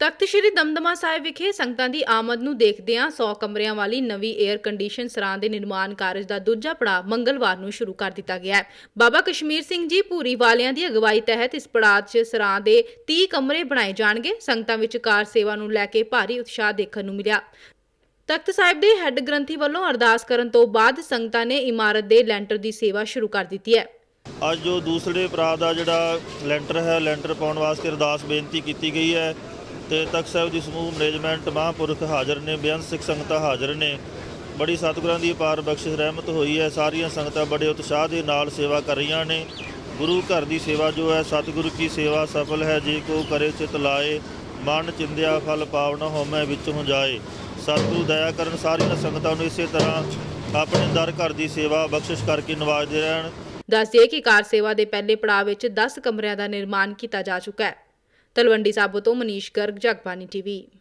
ਤਖਤ ਸ੍ਰੀ ਦਮਦਮਾ ਸਾਹਿਬ ਵਿਖੇ ਸੰਗਤਾਂ ਦੀ ਆਮਦ ਨੂੰ ਦੇਖਦਿਆਂ 100 ਕਮਰਿਆਂ ਵਾਲੀ ਨਵੀਂ 에ਅਰ ਕੰਡੀਸ਼ਨ ਸਰਾਂ ਦੇ ਨਿਰਮਾਣ ਕਾਰਜ ਦਾ ਦੂਜਾ ਪੜਾਅ ਮੰਗਲਵਾਰ ਨੂੰ ਸ਼ੁਰੂ ਕਰ ਦਿੱਤਾ ਗਿਆ ਹੈ। ਬਾਬਾ ਕਸ਼ਮੀਰ ਸਿੰਘ ਜੀ ਭੂਰੀ ਵਾਲਿਆਂ ਦੀ ਅਗਵਾਈ ਤਹਿਤ ਇਸ ਪੜਾਅ 'ਚ ਸਰਾਂ ਦੇ 30 ਕਮਰੇ ਬਣਾਏ ਜਾਣਗੇ। ਸੰਗਤਾਂ ਵਿੱਚ ਕਾਰ ਸੇਵਾ ਨੂੰ ਲੈ ਕੇ ਭਾਰੀ ਉਤਸ਼ਾਹ ਦੇਖਣ ਨੂੰ ਮਿਲਿਆ। ਤਖਤ ਸਾਹਿਬ ਦੇ ਹੈੱਡ ਗ੍ਰੰਥੀ ਵੱਲੋਂ ਅਰਦਾਸ ਕਰਨ ਤੋਂ ਬਾਅਦ ਸੰਗਤਾਂ ਨੇ ਇਮਾਰਤ ਦੇ ਲੈਂਟਰ ਦੀ ਸੇਵਾ ਸ਼ੁਰੂ ਕਰ ਦਿੱਤੀ ਹੈ। ਅੱਜ ਜੋ ਦੂਸਰੇ ਪੜਾਅ ਦਾ ਜਿਹੜਾ ਲੈਂਟਰ ਹੈ, ਲੈਂਟਰ ਪਾਉਣ ਵਾਸਤੇ ਅਰਦਾਸ ਬੇਨਤੀ ਕੀਤੀ ਗਈ ਹੈ। ਤੇ ਤਖਤ ਸਾਹਿਬ ਦੀ ਸਮੂਹ ਮੈਨੇਜਮੈਂਟ ਮਹਾਂਪੁਰਖ ਹਾਜ਼ਰ ਨੇ, ਬੇਅੰਤ ਸਿੱਖ ਸੰਗਤਾਂ ਹਾਜ਼ਰ ਨੇ। ਬੜੀ ਸਤਿਗੁਰਾਂ ਦੀ ਅਪਾਰ ਬਖਸ਼ਿਸ਼ ਰਹਿਮਤ ਹੋਈ ਹੈ। ਸਾਰੀਆਂ ਸੰਗਤਾਂ ਬੜੇ ਉਤਸ਼ਾਹ ਦੇ ਨਾਲ ਸੇਵਾ ਕਰ ਰਹੀਆਂ ਨੇ। ਗੁਰੂ ਘਰ ਦੀ ਸੇਵਾ ਜੋ ਹੈ, ਸਤਿਗੁਰੂ ਕੀ ਸੇਵਾ ਸਫਲ ਹੈ, ਜੇ ਕੋ ਕਰੇ ਚਿਤ ਲਾਏ, ਮਨ ਚਿੰਦਿਆ ਫਲ ਪਾਵਨ ਹੋਮੈ ਵਿੱਚ ਹੋ ਜਾਏ। ਸਤਿਗੁਰੂ ਦਇਆ ਕਰਨ ਸਾਰੀਆਂ ਸੰਗਤਾਂ ਨੂੰ ਇਸੇ ਤਰ੍ਹਾਂ ਆਪਣੇ ਦਰ ਘਰ ਦੀ ਸੇਵਾ ਬਖਸ਼ਿਸ਼ ਕਰਕੇ ਨਵਾਜਦੇ ਰਹਿਣ। ਦੱਸ ਕਿ ਕਾਰ ਸੇਵਾ ਦੇ ਪਹਿਲੇ ਪੜਾਅ ਵਿੱਚ 10 ਕਮਰਿਆਂ ਦਾ ਨਿਰਮਾਣ ਕੀਤਾ ਜਾ ਚੁੱਕਾ ਹੈ। ਤਲਵੰਡੀ ਸਾਬੋ ਤੋਂ ਮਨੀਸ਼ ਗਰਗ ਜਗਬਾਨੀ ਟੀਵੀ।